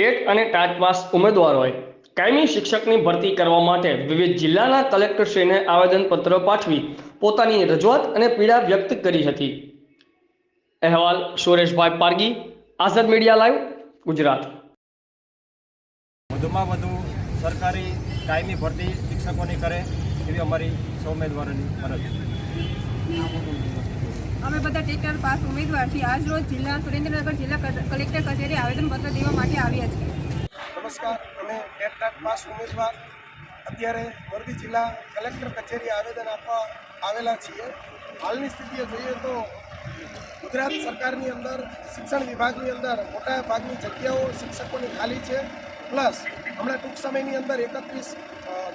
TET અને TAT pass ઉમેદવારોએ કાયમી શિક્ષકની ભરતી કરવા માટે વિવિધ જિલ્લાના કલેક્ટરશ્રીને આવેદનપત્ર પાઠવી પોતાની રજૂઆત અને પીડા વ્યક્ત કરી હતી. અહેવાલ સુરેશભાઈ પારગી, આઝાદ મીડિયા લાઈવ, ગુજરાત. વધુમાં વધુ સરકારી કાયમી ભરતી શિક્ષકોની કરે એવી અમારી સૌ ઉમેદવારોની ફરજ અમે બધા ટેટર પાસ ઉમેદવાર છીએ. આજ રોજ જિલ્લા, સુરેન્દ્રનગર જિલ્લા કલેક્ટર કચેરી આવેદનપત્ર દેવા માટે આવ્યા છીએ. નમસ્કાર. અમે ટેટ પાસ ઉમેદવાર અત્યારે મોરબી જિલ્લા કલેક્ટર કચેરી આવેદન આપવા આવેલા છીએ. હાલની સ્થિતિએ જોઈએ તો ગુજરાત સરકારની અંદર, શિક્ષણ વિભાગની અંદર મોટા ભાગની જગ્યાઓ શિક્ષકોની ખાલી છે. પ્લસ હમણાં ટૂંક સમયની અંદર એકત્રીસ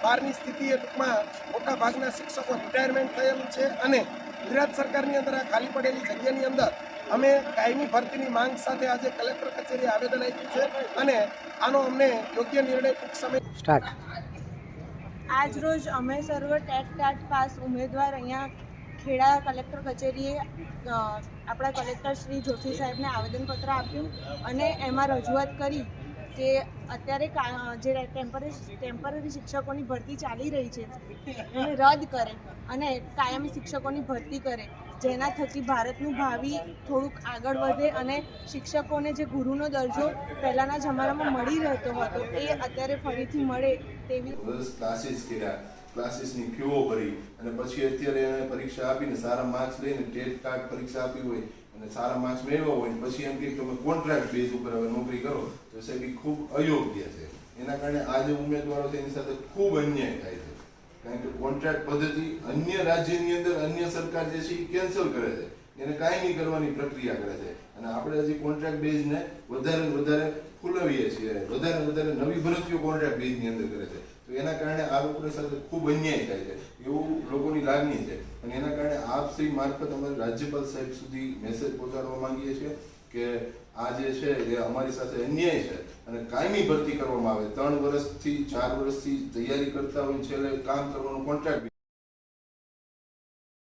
બારની સ્થિતિએ ટૂંકમાં મોટા ભાગના શિક્ષકો રિટાયરમેન્ટ થયેલું છે અને ગુજરાત સરકારની અંદર આ ખાલી પડેલી જગ્યાની અંદર અમે કાયમી ભરતીની માંગ સાથે આજે કલેક્ટર કચેરી આવેદન આપ્યું છે અને આનો અમને યોગ્ય નિર્ણય ટૂંક સમય આજ રોજ અમે સર્વ ટેટ ટાટ પાસ ઉમેદવાર અહીંયા ખેડા કલેક્ટર કચેરીએ આપણા કલેક્ટર શ્રી જોશી સાહેબને આવેદનપત્ર આપ્યું અને એમાં રજૂઆત કરી કે અત્યારે જે ટેમ્પરરી ટેમ્પરરી શિક્ષકોની ભરતી ચાલી રહી છે, એને રદ કરે અને કાયમી શિક્ષકોની ભરતી કરે, જેના થકી ભારતનું ભાવિ થોડુંક આગળ વધે અને શિક્ષકોને જે ગુરુનો દરજ્જો પહેલાંના જમાનામાં મળી રહેતો હતો, એ અત્યારે ફરીથી મળે તેવી ક્લાસીસ કર્યા ક્લાસીસની ફીઓ ભરી અને પછી અત્યારે એને પરીક્ષા આપીને સારા માર્ક્સ લઈને ટેટ કાર્ડ પરીક્ષા આપી હોય અને સારા માર્ક્સ મેળવ્યા હોય પછી એમ કે તમે કોન્ટ્રાક્ટ બેઝ ઉપર હવે નોકરી કરો, તો સાહેબ ખૂબ અયોગ્ય છે. એના કારણે આ જે ઉમેદવારો છે, એની સાથે ખૂબ અન્યાય થાય છે. કારણ કે કોન્ટ્રાક્ટ પદ્ધતિ અન્ય રાજ્યની અંદર અન્ય સરકાર જે છે, એ કેન્સલ કરે છે. એને કાંઈ નહીં કરવાની પ્રક્રિયા કરે છે. અને આપણે હજી કોન્ટ્રાક્ટ બેઝને વધારે વધારે ફૂલવીએ છીએ. વધારે વધારે નવી ભરતીઓ કોન્ટ્રાક્ટ બેઝની અંદર કરે છે. તો એના કારણે આ લોકોની સાથે ખૂબ અન્યાય થાય છે. એવું લોકોની લાગણી છે. અને એના કારણે આપ શ્રી મારફત અમારે રાજ્યપાલ સાહેબ સુધી મેસેજ પહોંચાડવા માંગીએ છીએ કે આ જે છે એ અમારી સાથે અન્યાય છે અને કાયમી ભરતી કરવામાં આવે. ત્રણ વર્ષથી, ચાર વર્ષથી તૈયારી કરતા હોય છેલ્લે કામ કરવાનો કોન્ટ્રાક્ટ